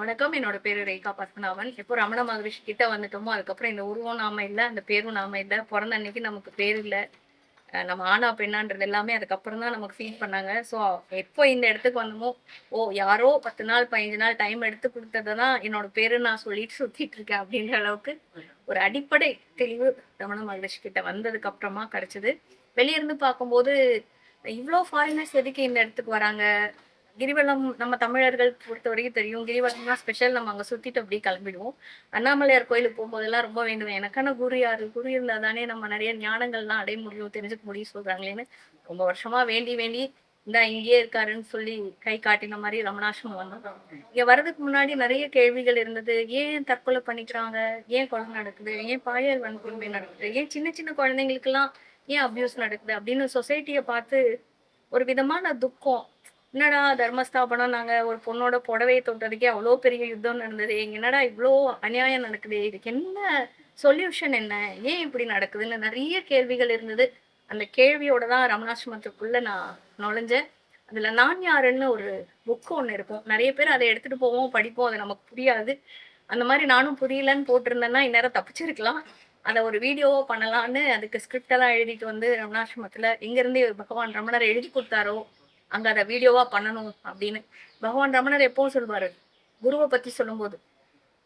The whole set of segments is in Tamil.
வணக்கம். என்னோட பேரு ரேகா பத்மநாபன். எப்போ ரமண மகரிஷி கிட்ட வந்துட்டோமோ அதுக்கப்புறம் இந்த உருவம் நாம இல்லை அந்த பேரும் நாம இல்லை. பிறந்த அன்னைக்கு நமக்கு பேர் இல்லை. நம்ம ஆனா பெண்ணான்றது எல்லாமே அதுக்கப்புறம் தான் நமக்கு ஃபீல் பண்ணாங்க. ஸோ எப்போ இந்த இடத்துக்கு வந்தோமோ ஓ யாரோ பத்து நாள் பதினஞ்சு நாள் டைம் எடுத்து கொடுத்ததை தான் என்னோட பேரு நான் சொல்லிட்டு சுத்திட்டு இருக்கேன் அப்படின்ற அளவுக்கு ஒரு அடிப்படை தெளிவு ரமண மகரிஷி கிட்ட வந்ததுக்கு அப்புறமா கிடைச்சது. வெளியிருந்து பார்க்கும்போது இவ்வளோ ஃபாரினர்ஸ் எதுக்கு இந்த இடத்துக்கு வராங்க? கிரிவலம் நம்ம தமிழர்கள் பொறுத்த வரைக்கும் தெரியும். கிரிவலம்னா ஸ்பெஷல் நம்ம அங்கே சுத்திட்டு அப்படியே கிளம்பிடுவோம். அண்ணாமலையார் கோயிலுக்கு போகும்போதெல்லாம் ரொம்ப வேண்டுவேன் எனக்கான குரு யாரு? குரு இருந்தா தானே நம்ம நிறைய ஞானங்கள்லாம் அடைய முடியும் தெரிஞ்சுக்க முடியும் சொல்றாங்களேன்னு. ரொம்ப வருஷமா வேண்டி வேண்டி இந்த இங்கேயே இருக்காருன்னு சொல்லி கை காட்டின மாதிரி ரமணாசிரமம் வந்தோம். இங்க வர்றதுக்கு முன்னாடி நிறைய கேள்விகள் இருந்தது. ஏன் தற்கொலை பண்ணிக்கிறாங்க? ஏன் கொலை நடக்குது? ஏன் பாலியல் வன்கொடுமை நடக்குது? ஏன் சின்ன சின்ன குழந்தைங்களுக்கெல்லாம் ஏன் அபியூஸ் நடக்குது? அப்படின்னு சொசைட்டியை பார்த்து ஒரு விதமான துக்கம் என்னடா தர்மஸ்தாபனம்? நாங்கள் ஒரு பொண்ணோட புடவையை தொட்டதுக்கே அவ்வளோ பெரிய யுத்தம் நடந்தது. என்னடா இவ்வளோ அநியாயம் நடக்குது? இதுக்கு என்ன சொல்யூஷன் என்ன? ஏன் இப்படி நடக்குதுன்னு நிறைய கேள்விகள் இருந்தது. அந்த கேள்வியோட தான் ரமணாசிரமத்துக்குள்ள நான் நுழைஞ்சேன். அதில் நான் யாருன்னு ஒரு புக்கு ஒன்று இருக்கும். நிறைய பேர் அதை எடுத்துகிட்டு போவோம் படிப்போம். அது நமக்கு புரியாது. அந்த மாதிரி நானும் புரியலன்னு போட்டிருந்தேன்னா இந்நேரம் தப்பிச்சிருக்கலாம். அதை ஒரு வீடியோவோ பண்ணலான்னு அதுக்கு ஸ்கிரிப்டெல்லாம் எழுதிட்டு வந்து ரமணாசிரமத்தில் இருந்து பகவான் ரமணர் எழுதி கொடுத்தாரோ அங்கே அதை வீடியோவா பண்ணணும் அப்படின்னு. பகவான் ரமணர் எப்பவும் சொல்வாரு? குருவை பத்தி சொல்லும்போது.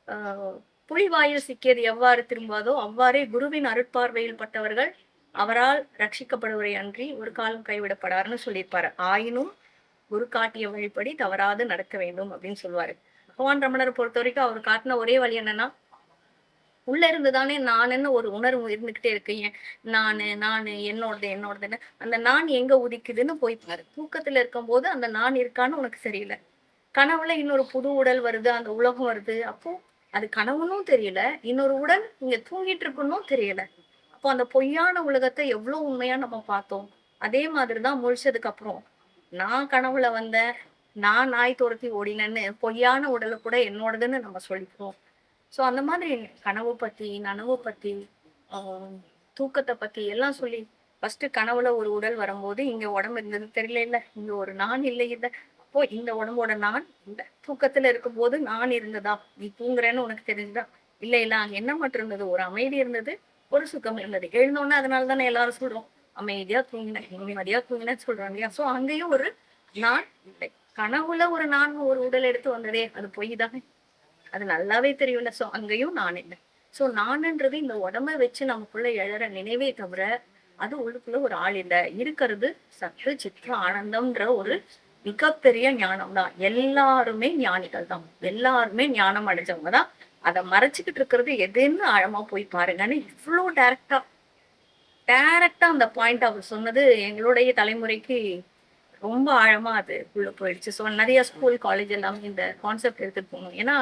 ஆஹ் புலிவாயில் சிக்கியது எவ்வாறு திரும்பாதோ அவ்வாறே குருவின் அருட்பார்வையில் பட்டவர்கள் அவரால் ரட்சிக்கப்படுவதை அன்றி ஒரு காலம் கைவிடப்படாருன்னு சொல்லியிருப்பாரு. ஆயினும் குரு காட்டிய வழிப்படி தவறாது நடக்க வேண்டும் அப்படின்னு சொல்லுவாரு பகவான் ரமணரை பொறுத்த வரைக்கும் அவர் காட்டின ஒரே வழி என்னன்னா உள்ள இருந்து தானே நானுன்னு ஒரு உணர்வு இருந்துகிட்டே இருக்கு. நானு நானு என்னோடது என்னோடதுன்னு. அந்த நான் எங்க உதிக்குதுன்னு போய் பாரு. தூக்கத்துல இருக்கும்போது அந்த நான் இருக்கான்னு உனக்கு தெரியல. கனவுல இன்னொரு புது உடல் வருது அந்த உலகம் வருது. அப்போ அது கனவுன்னும் தெரியல. இன்னொரு உடல் இங்க தூங்கிட்டு இருக்குன்னும் தெரியல. அப்போ அந்த பொய்யான உலகத்தை எவ்வளவு உண்மையா நம்ம பார்த்தோம். அதே மாதிரிதான் முழிச்சதுக்கு அப்புறம் நான் கனவுல வந்தேன். நான் நாய் துரத்தி ஓடினேன்னு பொய்யான உடலை கூட என்னோடதுன்னு நம்ம சொல்லிக்கிறோம் ஸோ அந்த மாதிரி கனவு பற்றி நனவு பற்றி தூக்கத்தை பற்றி எல்லாம் சொல்லி ஃபர்ஸ்ட் கனவுல ஒரு உடல் வரும்போது இங்க உடம்பு இருந்தது தெரியல இல்லை இங்க ஒரு நான் இல்லை இல்லை. அப்போ இந்த உடம்போட நான் இந்த தூக்கத்துல இருக்கும்போது நான் இருந்ததா? நீ தூங்குறேன்னு உனக்கு தெரிஞ்சுதா? இல்லை இல்லை அங்கே என்ன மட்டும் இருந்தது? ஒரு அமைதி இருந்தது ஒரு சுகம் இருந்தது. எழுந்தோடனே அதனால தானே எல்லாரும் சொல்றோம் அமைதியா தூங்கினேன் நிம்மதியா தூங்கினேன்னு சொல்கிறாங்க இல்லையா? ஸோ அங்கேயும் ஒரு நான் இல்லை. கனவுல ஒரு நான் ஒரு உடல் எடுத்து வந்ததே அது பொய் தானே? அது நல்லாவே தெரியும்ல ஸோ அங்கேயும் நான் இல்லை. ஸோ நானுன்றது இந்த உடம்ப வச்சு நமக்குள்ள எழற நினைவே தவிர அது உள்ளுக்குள்ள ஒரு ஆள் இல்லை. இருக்கிறது சத்து சித்திர ஆனந்தம்ன்ற ஒரு மிகப்பெரிய ஞானம் தான். எல்லாருமே ஞானிகள் தான். எல்லாருமே ஞானம் அடைஞ்சவங்க தான். அதை மறைச்சிக்கிட்டு இருக்கிறது எதுன்னு ஆழமா போய் பாருங்கன்னு இவ்வளோ டைரக்டா டைரக்டா அந்த பாயிண்ட் அவர் சொன்னது எங்களுடைய தலைமுறைக்கு ரொம்ப ஆழமா அது உள்ள போயிடுச்சு. ஸோ நிறைய ஸ்கூல் காலேஜ் எல்லாமே இந்த கான்செப்ட் எடுத்துட்டு போகணும். ஏன்னா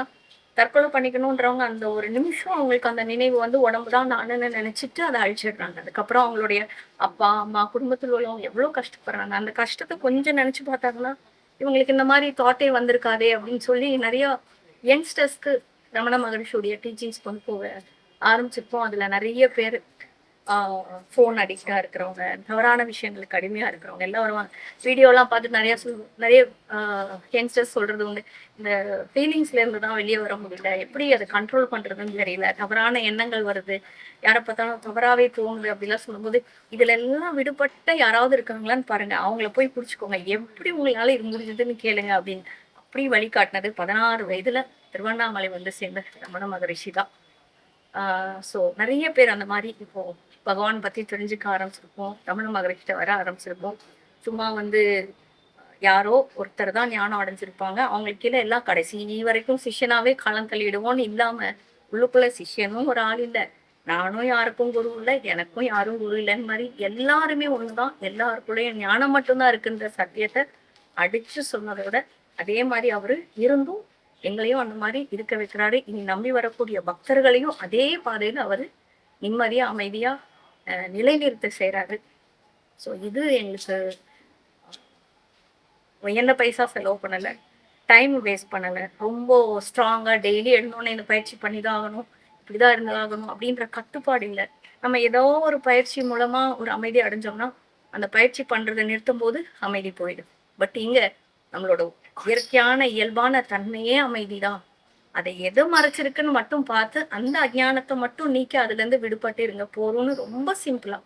தற்கொலை பண்ணிக்கணுன்றவங்க அந்த ஒரு நிமிஷம் அவங்களுக்கு அந்த நினைவு வந்து உடம்பு தான் நானுன்னு நினைச்சிட்டு அதை அழிச்சிடுறாங்க. அதுக்கப்புறம் அவங்களுடைய அப்பா அம்மா குடும்பத்தில் உள்ளவங்க எவ்வளோ கஷ்டப்படுறாங்க. அந்த கஷ்டத்தை கொஞ்சம் நினைச்சு பார்த்தாங்கன்னா இவங்களுக்கு இந்த மாதிரி தாட்டே வந்திருக்காதே அப்படின்னு சொல்லி நிறைய யங்ஸ்டர்ஸ்க்கு ரமண மகரிஷியுடைய டீச்சிங்ஸ் கொண்டு போக ஆரம்பிச்சிருப்போம். அதில் நிறைய பேர் ஃபோன் அடிக்டா இருக்கிறவங்க தவறான விஷயங்களுக்கு அடிமையா இருக்கிறவங்க எல்லாம் வருவாங்க. வீடியோலாம் பார்த்து நிறைய சொல் நிறைய யங்ஸ்டர்ஸ் சொல்றது உண்டு. இந்த ஃபீலிங்ஸ்ல இருந்து தான் வெளியே வர முடியல. எப்படி அதை கண்ட்ரோல் பண்றதுன்னு தெரியல. தவறான எண்ணங்கள் வருது. யாரை பார்த்தாலும் தவறாவே தோணுது அப்படிலாம் சொல்லும்போது இதுல எல்லாம் விடுபட்ட யாராவது இருக்காங்களான்னு பாருங்க. அவங்கள போய் பிடிச்சிக்கோங்க. எப்படி உங்களால இது முடிஞ்சதுன்னு கேளுங்க அப்படின்னு அப்படி வழிகாட்டினது பதினாறு வயதுல திருவண்ணாமலை வந்து சேர்ந்த ரமண மகரிஷி தான். ஸோ நிறைய பேர் அந்த மாதிரி இப்போ பகவான் பத்தி தெரிஞ்சுக்க ஆரம்பிச்சிருப்போம் தமிழ் மகரிஷ்ட வர ஆரம்பிச்சிருப்போம் சும்மா வந்து யாரோ ஒருத்தர் தான் ஞானம் அடைஞ்சிருப்பாங்க. அவங்களுக்கு கீழே எல்லாம் கடைசி வரைக்கும் சிஷ்யனாவே களம் தள்ளிடுவோம்னு இல்லாம உள்ளுக்குள்ள சிஷ்யனும் ஒரு ஆள் இல்லை. நானும் யாருக்கும் குரு இல்லை எனக்கும் யாரும் குரு இல்லைன்னு மாதிரி எல்லாருமே ஒண்ணுதான். எல்லாருக்குள்ளேயும் ஞானம் மட்டும்தான் இருக்குன்ற சத்தியத்தை அடிச்சு சொன்னதோட அதே மாதிரி அவரு இருந்தும் எங்களையும் அந்த மாதிரி இருக்க வைக்கிறாரு. இனி நம்பி வரக்கூடிய பக்தர்களையும் அதே பாதையில் அவர் நிம்மதியா அமைதியா நிலைநிறுத்த செய்கிறாரு ஸோ இது எங்களுக்கு என்ன பைசா செலவு பண்ணலை. டைம் வேஸ்ட் பண்ணலை. ரொம்ப ஸ்ட்ராங்காக டெய்லி எழுந்தோன்னே இந்த பயிற்சி பண்ணி தான் ஆகணும். இப்படிதான் இருந்தாகணும் அப்படின்ற கட்டுப்பாடு இல்லை. நம்ம ஏதோ ஒரு பயிற்சி மூலமாக ஒரு அமைதி அடைஞ்சோம்னா அந்த பயிற்சி பண்ணுறதை நிறுத்தும் போது அமைதி போயிடும். பட் இங்கே நம்மளோட இயற்கையான இயல்பான தன்மையே அமைதிதான். அதை எது மறைச்சிருக்குன்னு மட்டும் பார்த்து அந்த அஜானத்தை மட்டும் நீக்கி அதுல இருந்து விடுபட்டு இருங்க போறோம்னு ரொம்ப சிம்பிளா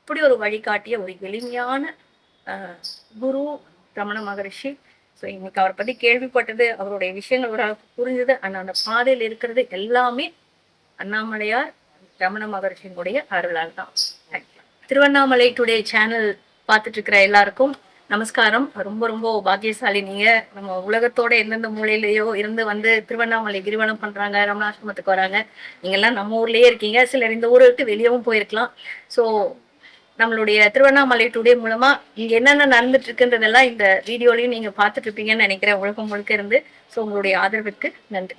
இப்படி ஒரு வழிகாட்டிய ஒரு எளிமையான குரு ரமண மகரிஷி. ஸோ இன்னைக்கு அவரை பத்தி கேள்விப்பட்டது அவருடைய விஷயங்கள் ஒரு புரிஞ்சது. ஆனால் அந்த பாதையில் இருக்கிறது எல்லாமே அண்ணாமலையார் ரமண மகரிஷியினுடைய அருளால் தான். திருவண்ணாமலை டுடே சேனல் பார்த்துட்டு இருக்கிற எல்லாருக்கும் நமஸ்காரம். ரொம்ப ரொம்ப பாக்கியசாலி நீங்க. நம்ம உலகத்தோட எந்தெந்த மூலையிலயோ இருந்து வந்து திருவண்ணாமலை கிரிவனம் பண்றாங்க ரமணாசிரமத்துக்கு வராங்க. நீங்க எல்லாம் நம்ம ஊர்லயே இருக்கீங்க. சிலர் இந்த ஊரை விட்டு வெளியவும் போயிருக்கலாம். ஸோ நம்மளுடைய திருவண்ணாமலை டுடே மூலமா இங்க என்னென்ன நடந்துட்டு இருக்குன்றதெல்லாம் இந்த வீடியோலயும் நீங்க பார்த்துட்டு இருப்பீங்கன்னு நினைக்கிறேன். உலகம் முழுக்க இருந்து. ஸோ உங்களுடைய ஆதரவுக்கு நன்றி.